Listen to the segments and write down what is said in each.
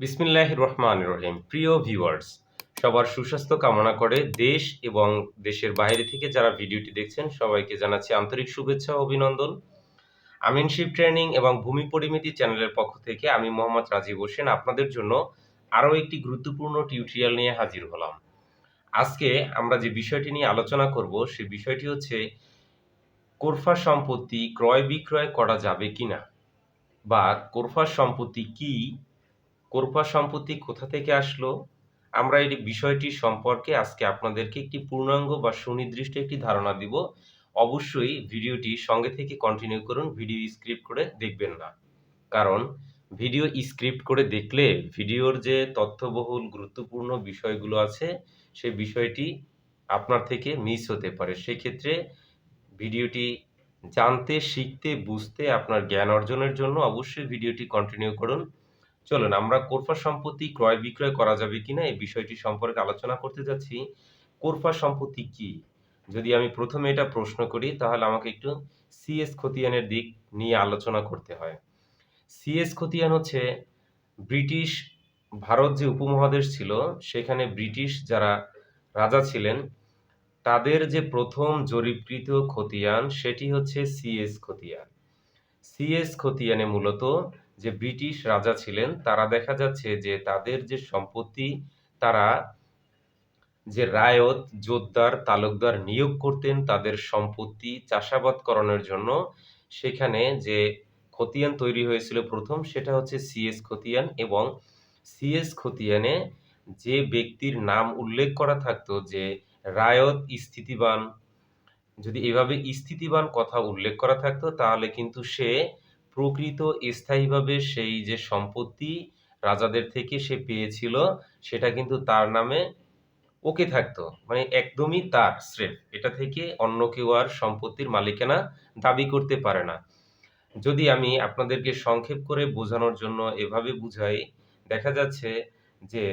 বিসমিল্লাহ রহমান রহিম। প্রিয় ভিউয়ার্স, সবার সুস্বাস্থ্য কামনা করে দেশ এবং দেশের বাইরে থেকে যারা ভিডিওটি দেখছেন, সবাইকে জানাচ্ছি আন্তরিক শুভেচ্ছা অভিনন্দন। আমিনশিপ ট্রেনিং এবং ভূমি পরিমিতি চ্যানেলের পক্ষ থেকে আমি মোহাম্মদ রাজীব হোসেন আপনাদের জন্য আরও একটি গুরুত্বপূর্ণ টিউটোরিয়াল নিয়ে হাজির হলাম। আজকে আমরা যে বিষয়টি নিয়ে আলোচনা করব, সে বিষয়টি হচ্ছে, কোরফা সম্পত্তি ক্রয় বিক্রয় করা যাবে কিনা বা কোরফা সম্পত্তি কি কোরফা সম্পত্তি কোথা থেকে আসলো? আমরা এই বিষয়টি সম্পর্কে আজকে আপনাদেরকে একটি পূর্ণাঙ্গ বা সুনির্দিষ্ট একটি ধারণা দিব। অবশ্যই ভিডিওটি সঙ্গে থেকে কন্টিনিউ করুন, ভিডিও স্ক্রিপ্ট করে দেখবেন না। কারণ ভিডিও স্ক্রিপ্ট করে দেখলে ভিডিওর যে তথ্যবহুল গুরুত্বপূর্ণ বিষয়গুলো আছে সেই বিষয়টি আপনার থেকে মিস হতে পারে। সেক্ষেত্রে ভিডিওটি জানতে, শিখতে, বুঝতে আপনার জ্ঞান অর্জনের জন্য অবশ্যই ভিডিওটি কন্টিনিউ করুন। চলুন, আমরা কোরফা সম্পত্তি ক্রয় বিক্রয় করা যাবে কিনা এই বিষয়টি সম্পর্কে আলোচনা করতে যাচ্ছি। কোরফা সম্পত্তি কি? যদি আমি প্রথমে এটা প্রশ্ন করি, তাহলে আমাকে একটু সিএস খতিয়ানের দিক নিয়ে আলোচনা করতে হয়। সিএস খতিয়ান হচ্ছে ব্রিটিশ ভারত যে উপমহাদেশ ছিল, সেখানে ব্রিটিশ যারা রাজা ছিলেন, তাদের যে প্রথম জরিপকৃত খতিয়ান, সেটি হচ্ছে সিএস খতিয়ান। সিএস খতিয়ানে মূলত যে ব্রিটিশ রাজা ছিলেন, তারা দেখা যাচ্ছে যে তাদের যে সম্পত্তি, তারা যে রায়ত জোরদার তালুকদার নিয়োগ করতেন তাদের সম্পত্তি চাষাবাদ করানোর জন্য। সেখানে যে খতিয়ান তৈরি হয়েছিল প্রথম, সেটা হচ্ছে সিএস খতিয়ান এবং সিএস খতিয়ানে যে ব্যক্তির নাম উল্লেখ করা থাকতো যে রায়ত স্থিতিবান, যদি এভাবে স্থিতিবান কথা উল্লেখ করা থাকতো, তাহলে কিন্তু সে প্রকৃত স্থায়ীভাবে সেই যে সম্পত্তি রাজাদের থেকে সে পেয়েছিল, সেটা কিন্তু তার নামে ওকে থাকতো। মানে একদমই তার স্রেফ। এটা থেকে অন্য কেউ আর সম্পত্তির মালিকানা দাবি করতে পারে না। যদি আমি আপনাদেরকে সংক্ষেপ করে বোঝানোর জন্য এভাবে বুঝাই, দেখা যাচ্ছে যে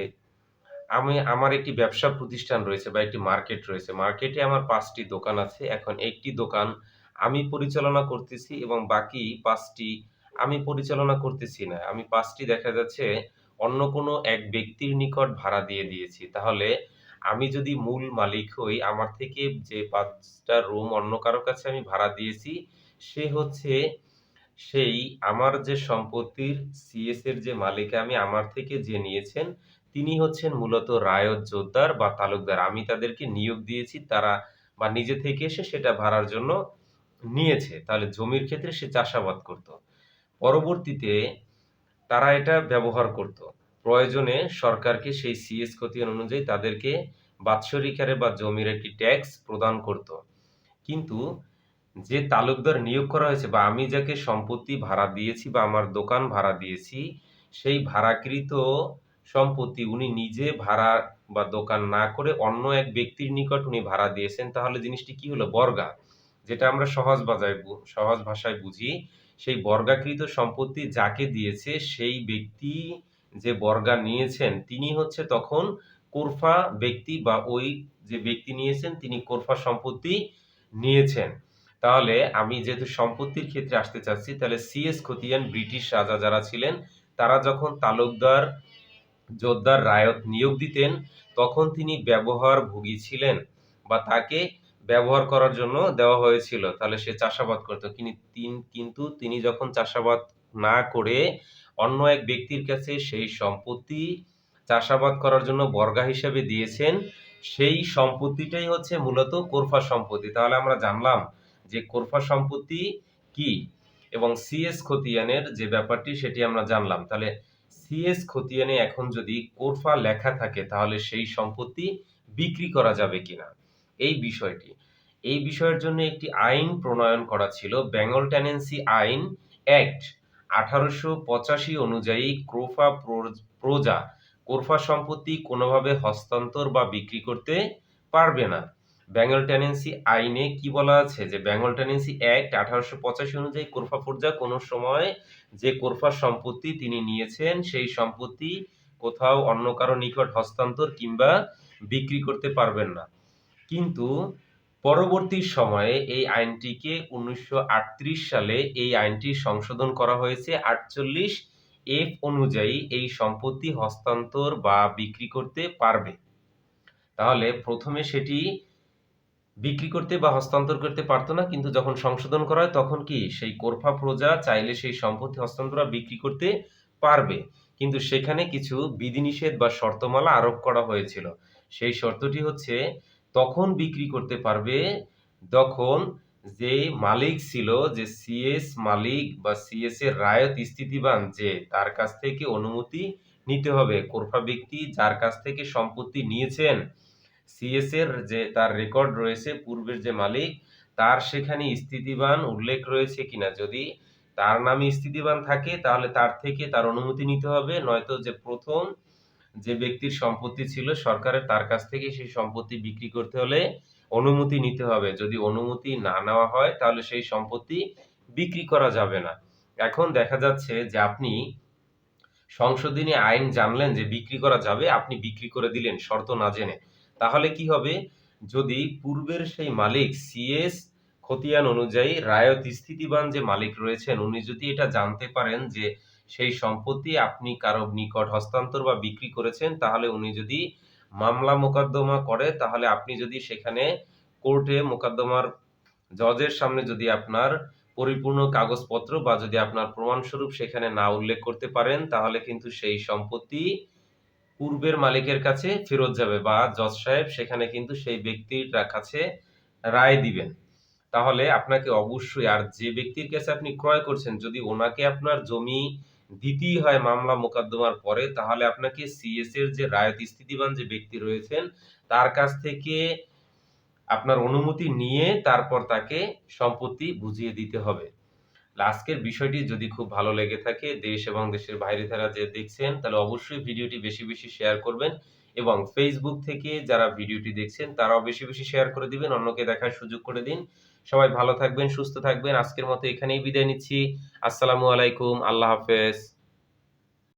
আমি, আমার একটি ব্যবসা প্রতিষ্ঠান রয়েছে বা একটি মার্কেট রয়েছে। মার্কেটে আমার পাঁচটি দোকান আছে। এখন একটি দোকান আমি পরিচালনা করতেছি এবং বাকি পাঁচটি আমি পরিচালনা করতেছি না। আমি পাঁচটি দেখা যাচ্ছে অন্য কোনো এক ব্যক্তির নিকট ভাড়া দিয়ে দিয়েছি। তাহলে আমি যদি মূল মালিক হই, আমার থেকে যে পাঁচটা রুম অন্য কারও কাছে আমি ভাড়া দিয়েছি, সে হচ্ছে সেই আমার যে সম্পত্তির সিএস এর যে মালিক আমি, আমার থেকে যে নিয়েছেন, তিনি হচ্ছেন মূলত রায়ত জোরদার বা তালুকদার। আমি তাদেরকে নিয়োগ দিয়েছি, তারা বা নিজে থেকে এসে সেটা ভাড়ার জন্য নিয়েছে, তাহলে জমির ক্ষেত্রে সে চাষাবাদ করত। পরবর্তীতে তারা এটা ব্যবহার করত। প্রয়োজনে সরকারকে সেই সিএস খতিয়ান অনুযায়ী তাদেরকে বাৎসরিক হারে বা জমির একটি ট্যাক্স প্রদান করত। কিন্তু যে তালুকদার নিয়োগ করা হয়েছে বা আমি যাকে সম্পত্তি ভাড়া দিয়েছি বা আমার দোকান ভাড়া দিয়েছি, সেই ভাড়াকৃত সম্পত্তি উনি নিজে ভাড়া বা দোকান না করে অন্য এক ব্যক্তির নিকট উনি ভাড়া দিয়েছেন, তাহলে জিনিসটি কি হলো? বর্গা। যেটা আমরা সহজ বাজায় সহজ ভাষায় বুঝি, সেই বর্গাকৃত সম্পত্তি যাকে দিয়েছে সেই ব্যক্তি যে বর্গা নিয়েছেন, তিনি হচ্ছে তখন কোরফা ব্যক্তি বা ওই যে ব্যক্তি নিয়েছেন, তিনি কোরফা সম্পত্তি নিয়েছেন। তাহলে আমি যেহেতু সম্পত্তির ক্ষেত্রে আসতে চাচ্ছি, তাহলে সিএস খতিয়ান ব্রিটিশ রাজা যারা ছিলেন, তারা যখন তালুকদার, জোরদার রায়ত নিয়োগ দিতেন, তখন তিনি ব্যবহার ভোগী ছিলেন বা তাকে ব্যবহার করার জন্য দেওয়া হয়েছিল। তাহলে সে চাষাবাদ করতো। কিন্তু তিনি যখন চাষাবাদ না করে অন্য এক ব্যক্তির কাছে সেই সম্পত্তি চাষাবাদ করার জন্য বর্গা হিসেবে দিয়েছেন, সেই সম্পত্তিটাই হচ্ছে মূলত কোরফা সম্পত্তি। তাহলে আমরা জানলাম যে কোরফা সম্পত্তি কি এবং সিএস খতিয়ানের যে ব্যাপারটি সেটি আমরা জানলাম। তাহলে সিএস খতিয়ানে এখন যদি কোরফা লেখা থাকে, তাহলে সেই সম্পত্তি বিক্রি করা যাবে কিনা? এই বিষয়টি। এই বিষয়ের জন্য একটি আইন প্রণয়ন করা ছিল, বেঙ্গল টেনেন্সি আইন অ্যাক্ট আঠারোশো পঁচাশি অনুযায়ী ক্রোফা প্রজা কোরফা সম্পত্তি কোনোভাবে হস্তান্তর বা বিক্রি করতে পারবে না। বেঙ্গল টেনেন্সি আইনে কি বলা আছে যে, বেঙ্গল টেনেন্সি অ্যাক্ট আঠারোশো পঁচাশি অনুযায়ী কোরফা ফোরজা কোনো সময় যে কোরফা সম্পত্তি তিনি নিয়েছেন, সেই সম্পত্তি কোথাও অন্য কারও নিকট হস্তান্তর কিংবা বিক্রি করতে পারবেন না। কিন্তু পরবর্তী সময়ে এই আইনটিকে উনিশশো আটত্রিশ সালে এই আইনটি সংশোধন করা হয়েছে। আটচল্লিশ এফ অনুযায়ী এই সম্পত্তি হস্তান্তর বা বিক্রি করতে পারবে। তাহলে প্রথমে সেটি বিক্রি করতে বা হস্তান্তর করতে পারতো না, কিন্তু যখন সংশোধন করা হয় তখন কি সেই কোরফা প্রজা চাইলে সেই সম্পত্তি হস্তান্তর বিক্রি করতে পারবে। কিন্তু সেখানে কিছু বিধিনিষেধ বা শর্তমালা আরোপ করা হয়েছিল। সেই শর্তটি হচ্ছে তখন বিক্রি করতে পারবে। যখন যে মালিক ছিল, যে সিএস মালিক বা সিএস এর রায়ত স্থিতিবান, যে তার কাছ থেকে অনুমতি নিতে হবে। কোরফা ব্যক্তি যার কাছ থেকে সম্পত্তি নিয়েছেন সিএস এর যে তার রেকর্ড রয়েছে, পূর্বের যে মালিক, তার সেখানে স্থিতিবান উল্লেখ রয়েছে কিনা। যদি তার নামে স্থিতিবান থাকে, তাহলে তার থেকে তার অনুমতি নিতে হবে। নয়তো যে প্রথম যে ব্যক্তির সম্পত্তি ছিল সরকারের, তার কাছ থেকে সেই সম্পত্তি বিক্রি করতে হলে অনুমতি নিতে হবে। যদি অনুমতি না নেওয়া হয়, তাহলে সেই সম্পত্তি বিক্রি করা যাবে না। এখন দেখা যাচ্ছে যে আপনি সংশোধনী আইন জানলেন যে বিক্রি করা যাবে, আপনি বিক্রি করে দিলেন, শর্ত না জেনে। তাহলে কি হবে? যদি পূর্বের সেই মালিক সিএস খতিয়ান অনুযায়ী রায়ত স্থিতিবান যে মালিক রয়েছেন, উনি যদি এটা জানতে পারেন যে সেই সম্পত্তি আপনি কারও নিকট হস্তান্তর বা বিক্রি করেছেন, তাহলে উনি যদি মামলা মোকদ্দমা করে, তাহলে আপনি যদি সেখানে কোর্টে মোকদ্দমার জজের সামনে যদি আপনার পরিপূর্ণ কাগজপত্র বা যদি আপনার প্রমাণস্বরূপ সেখানে না উল্লেখ করতে পারেন, তাহলে কিন্তু সেই সম্পত্তি পূর্বের মালিকের কাছে ফেরত যাবে বা জজ সাহেব সেখানে কিন্তু সেই ব্যক্তির কাছে রায় দিবেন। তাহলে আপনাকে অবশ্যই, আর যে ব্যক্তির কাছে আপনি ক্রয় করছেন, যদি ওনাকে আপনার জমি দিতেই হয় মামলা মোকদ্দমার পরে, তাহলে আপনাকে সিএস এর যে রায়ত স্থিতিবান যে ব্যক্তি রয়েছেন, তার কাছ থেকে আপনার অনুমতি নিয়ে তারপর তাকে সম্পত্তি বুঝিয়ে দিতে হবে। আজকের বিষয়টি যদি খুব ভালো লেগে থাকে, দেশ এবং দেশের বাইরে যারা যে দেখছেন, তাহলে অবশ্যই ভিডিওটি বেশি বেশি শেয়ার করবেন এবং ফেসবুক থেকে যারা ভিডিওটি দেখছেন, তারাও বেশি বেশি শেয়ার করে দিবেন, অন্যকে দেখার সুযোগ করে দিন। সবাই ভালো থাকবেন, সুস্থ থাকবেন। আজকের মতো এখানেই বিদায় নিচ্ছি। আসসালামু আলাইকুম, আল্লাহ হাফেজ।